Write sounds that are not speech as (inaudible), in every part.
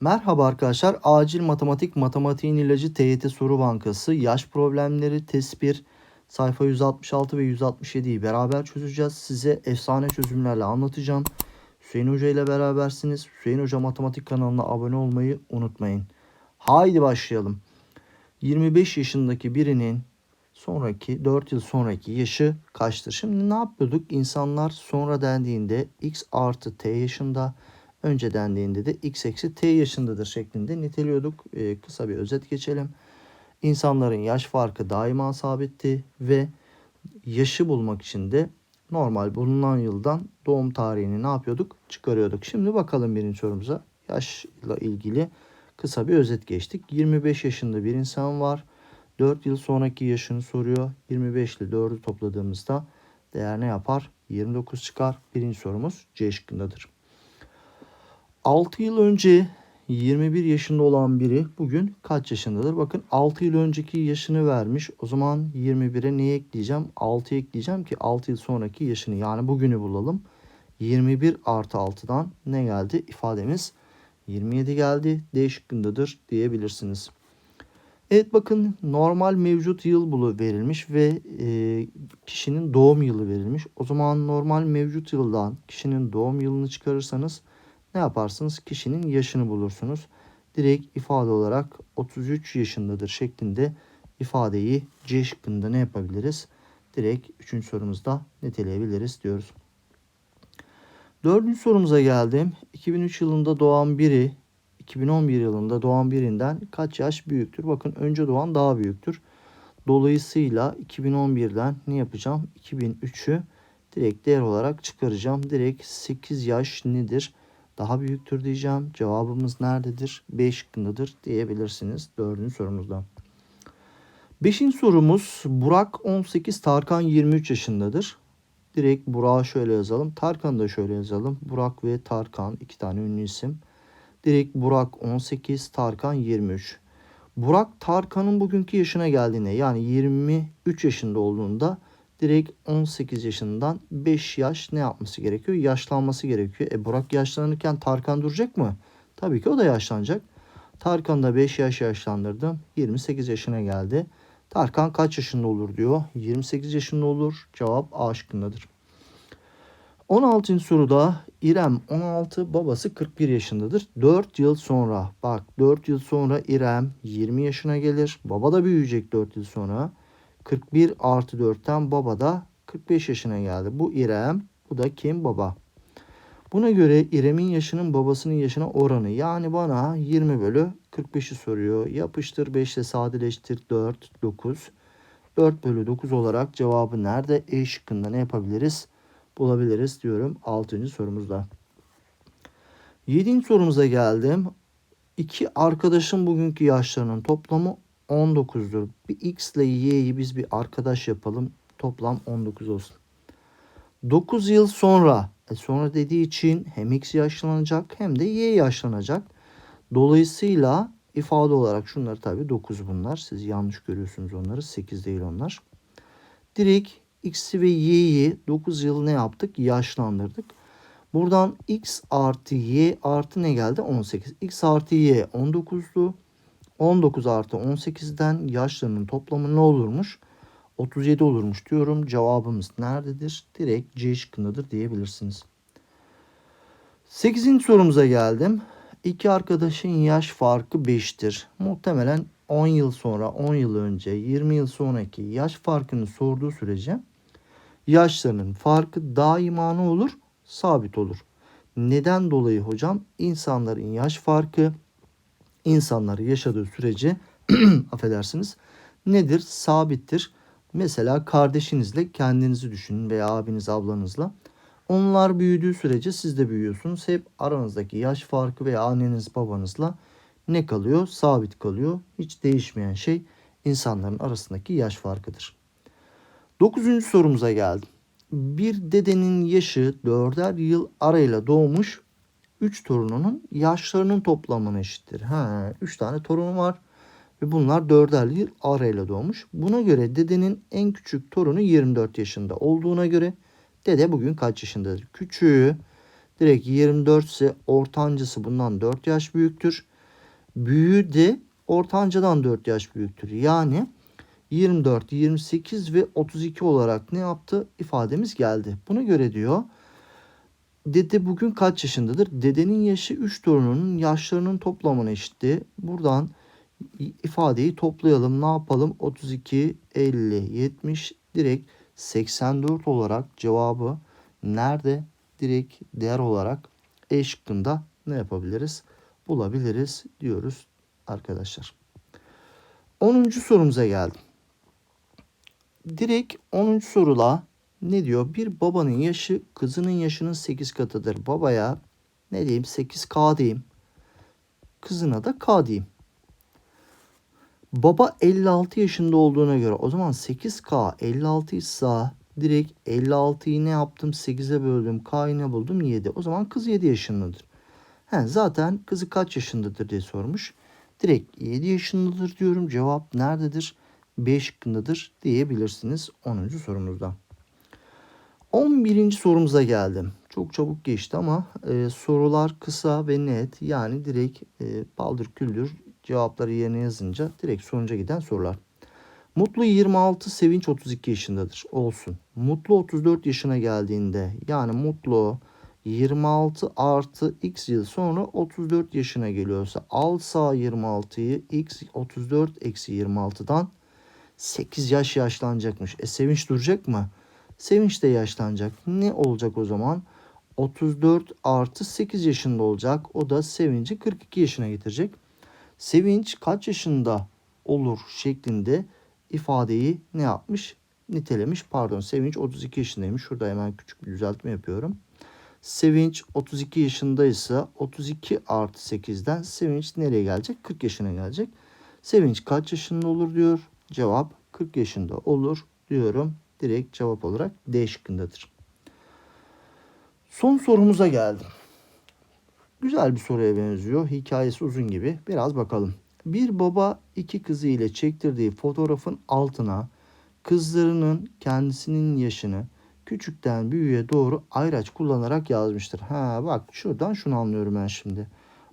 Merhaba arkadaşlar. Acil Matematik Matematiğin İlacı TYT Soru Bankası Yaş Problemleri Test 1 sayfa 166 ve 167'yi beraber çözeceğiz. Size efsane çözümlerle anlatacağım. Hüseyin Hoca ile berabersiniz. Hüseyin Hoca Matematik kanalına abone olmayı unutmayın. Haydi başlayalım. 25 yaşındaki birinin sonraki 4 yıl sonraki yaşı kaçtır? Şimdi ne yapıyorduk? İnsanlar sonra dendiğinde x artı t yaşında önce dendiğinde de x eksi t yaşındadır şeklinde niteliyorduk. Ee, kısa bir özet geçelim. İnsanların yaş farkı daima sabitti ve yaşı bulmak için de normal bulunan yıldan doğum tarihini ne yapıyorduk? Çıkarıyorduk. Şimdi bakalım birinci sorumuza. Yaşla ilgili kısa bir özet geçtik. 25 yaşında bir insan var. 4 yıl sonraki yaşını soruyor. 25 ile 4'ü topladığımızda değer ne yapar? 29 çıkar. Birinci sorumuz C şıkkındadır. 6 yıl önce 21 yaşında olan biri bugün kaç yaşındadır? Bakın 6 yıl önceki yaşını vermiş. O zaman 21'e neyi ekleyeceğim? 6 ekleyeceğim ki 6 yıl sonraki yaşını yani bugünü bulalım. 21 artı 6'dan ne geldi? İfademiz 27 geldi. D şıkkındadır diyebilirsiniz. Evet bakın normal mevcut yıl bulu verilmiş ve e, kişinin doğum yılı verilmiş. O zaman normal mevcut yıldan kişinin doğum yılını çıkarırsanız ne yaparsınız? Kişinin yaşını bulursunuz. Direkt ifade olarak 33 yaşındadır şeklinde ifadeyi C şıkkında ne yapabiliriz? Direkt 3. sorumuzda niteleyebiliriz diyoruz. Dördüncü sorumuza geldim. 2003 yılında doğan biri 2011 yılında doğan birinden kaç yaş büyüktür? Bakın önce doğan daha büyüktür. Dolayısıyla 2011'den ne yapacağım? 2003'ü direkt değer olarak çıkaracağım. Direkt 8 yaş nedir? Daha büyüktür diyeceğim. Cevabımız nerededir? B şıkkındadır diyebilirsiniz. Dördüncü sorumuzda. Beşinci sorumuz Burak 18, Tarkan 23 yaşındadır. Direkt Burak'ı şöyle yazalım. Tarkan'ı da şöyle yazalım. Burak ve Tarkan iki tane ünlü isim. Direkt Burak 18, Tarkan 23. Burak Tarkan'ın bugünkü yaşına geldiğinde yani 23 yaşında olduğunda direkt 18 yaşından 5 yaş ne yapması gerekiyor? Yaşlanması gerekiyor. E Burak yaşlanırken Tarkan duracak mı? Tabii ki o da yaşlanacak. Tarkan'ı da 5 yaş yaşlandırdım. 28 yaşına geldi. Tarkan kaç yaşında olur diyor. 28 yaşında olur. Cevap A şıkkındadır. 16. soruda İrem 16 babası 41 yaşındadır. 4 yıl sonra bak 4 yıl sonra İrem 20 yaşına gelir. Baba da büyüyecek 4 yıl sonra. 41 artı 4'ten baba da 45 yaşına geldi. Bu İrem bu da kim baba. Buna göre İrem'in yaşının babasının yaşına oranı yani bana 20 bölü 45'i soruyor. Yapıştır 5 ile sadeleştir 4 9. 4 bölü 9 olarak cevabı nerede? E şıkkında ne yapabiliriz? Bulabiliriz diyorum 6. sorumuzda. 7. sorumuza geldim. İki arkadaşın bugünkü yaşlarının toplamı 19'dur. Bir x ile y'yi biz bir arkadaş yapalım. Toplam 19 olsun. 9 yıl sonra e sonra dediği için hem x yaşlanacak hem de y yaşlanacak. Dolayısıyla ifade olarak şunlar tabi 9 bunlar. Siz yanlış görüyorsunuz onları. 8 değil onlar. Direkt x'i ve y'yi 9 yıl ne yaptık? Yaşlandırdık. Buradan x artı y artı ne geldi? 18. x artı y 19'du. 19 artı 18'den yaşlarının toplamı ne olurmuş? 37 olurmuş diyorum. Cevabımız nerededir? Direkt C şıkkındadır diyebilirsiniz. 8. sorumuza geldim. İki arkadaşın yaş farkı 5'tir. Muhtemelen 10 yıl sonra, 10 yıl önce, 20 yıl sonraki yaş farkını sorduğu sürece yaşlarının farkı daima ne olur? Sabit olur. Neden dolayı hocam? İnsanların yaş farkı insanlar yaşadığı sürece (clears throat) affedersiniz nedir? Sabittir. Mesela kardeşinizle kendinizi düşünün veya abiniz ablanızla. Onlar büyüdüğü sürece siz de büyüyorsunuz. Hep aranızdaki yaş farkı veya anneniz babanızla ne kalıyor? Sabit kalıyor. Hiç değişmeyen şey insanların arasındaki yaş farkıdır. Dokuzuncu sorumuza geldim. Bir dedenin yaşı dörder yıl arayla doğmuş 3 torununun yaşlarının toplamına eşittir. Ha, 3 tane torunu var ve bunlar dörder yıl arayla doğmuş. Buna göre dedenin en küçük torunu 24 yaşında olduğuna göre dede bugün kaç yaşındadır? Küçüğü direkt 24 ise ortancısı bundan 4 yaş büyüktür. Büyüğü de ortancadan 4 yaş büyüktür. Yani 24, 28 ve 32 olarak ne yaptı? ifademiz geldi. Buna göre diyor dede bugün kaç yaşındadır? Dedenin yaşı 3 torununun yaşlarının toplamına eşitti. Buradan ifadeyi toplayalım. Ne yapalım? 32, 50, 70 direkt 84 olarak cevabı nerede? Direkt değer olarak E şıkkında ne yapabiliriz? Bulabiliriz diyoruz arkadaşlar. 10. sorumuza geldim. Direkt 10. sorula ne diyor? Bir babanın yaşı kızının yaşının 8 katıdır. Babaya ne diyeyim 8K diyeyim. Kızına da K diyeyim. Baba 56 yaşında olduğuna göre o zaman 8K 56 ise direkt 56'yı ne yaptım 8'e böldüm K'yı ne buldum 7. O zaman kız 7 yaşındadır. He, zaten kızı kaç yaşındadır diye sormuş. Direkt 7 yaşındadır diyorum. Cevap nerededir? B şıkkındadır diyebilirsiniz 10. sorumuzda. 11. sorumuza geldim. Çok çabuk geçti ama e, sorular kısa ve net. Yani direkt e, paldır küldür cevapları yerine yazınca direkt sonuca giden sorular. Mutlu 26, Sevinç 32 yaşındadır. Olsun. Mutlu 34 yaşına geldiğinde yani Mutlu 26 artı x yıl sonra 34 yaşına geliyorsa al sağ 26'yı x 34 eksi 26'dan 8 yaş yaşlanacakmış. E Sevinç duracak mı? Sevinç de yaşlanacak. Ne olacak o zaman? 34 artı 8 yaşında olacak. O da Sevinç'i 42 yaşına getirecek. Sevinç kaç yaşında olur şeklinde ifadeyi ne yapmış? Nitelemiş. Pardon Sevinç 32 yaşındaymış. Şurada hemen küçük bir düzeltme yapıyorum. Sevinç 32 yaşındaysa 32 artı 8'den Sevinç nereye gelecek? 40 yaşına gelecek. Sevinç kaç yaşında olur diyor. Cevap 40 yaşında olur diyorum. Direkt cevap olarak D şıkkındadır. Son sorumuza geldim. Güzel bir soruya benziyor. Hikayesi uzun gibi. Biraz bakalım. Bir baba iki kızı ile çektirdiği fotoğrafın altına kızlarının kendisinin yaşını küçükten büyüğe doğru ayraç kullanarak yazmıştır. Ha bak şuradan şunu anlıyorum ben şimdi.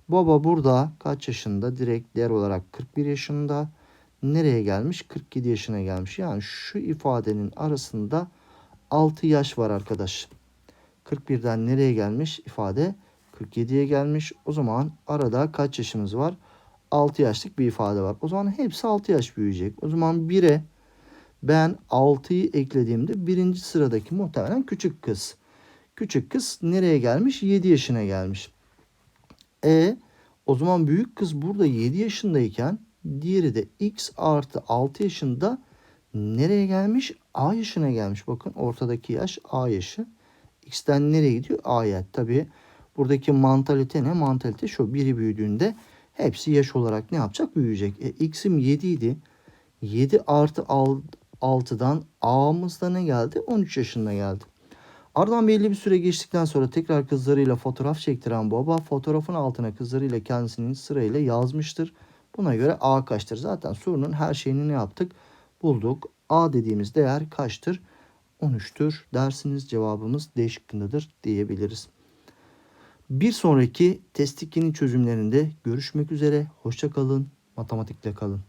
Baba burada kaç yaşında? Direkt değer olarak 41 yaşında. Nereye gelmiş? 47 yaşına gelmiş. Yani şu ifadenin arasında 6 yaş var arkadaş. 41'den nereye gelmiş? ifade 47'ye gelmiş. O zaman arada kaç yaşımız var? 6 yaşlık bir ifade var. O zaman hepsi 6 yaş büyüyecek. O zaman 1'e ben 6'yı eklediğimde birinci sıradaki muhtemelen küçük kız. Küçük kız nereye gelmiş? 7 yaşına gelmiş. E o zaman büyük kız burada 7 yaşındayken diğeri de x artı 6 yaşında nereye gelmiş? A yaşına gelmiş. Bakın ortadaki yaş A yaşı. X'ten nereye gidiyor? A'ya. Tabii buradaki mantalite ne? Mantalite şu. Biri büyüdüğünde hepsi yaş olarak ne yapacak? Büyüyecek. E, X'im 7 idi. 7 artı 6'dan A'mız da ne geldi? 13 yaşında geldi. Ardından belli bir süre geçtikten sonra tekrar kızlarıyla fotoğraf çektiren baba fotoğrafın altına kızlarıyla kendisinin sırayla yazmıştır. Buna göre A kaçtır? Zaten sorunun her şeyini ne yaptık? Bulduk. A dediğimiz değer kaçtır? 13'tür dersiniz cevabımız D şıkkındadır diyebiliriz. Bir sonraki test 2'nin çözümlerinde görüşmek üzere. Hoşça kalın. Matematikle kalın.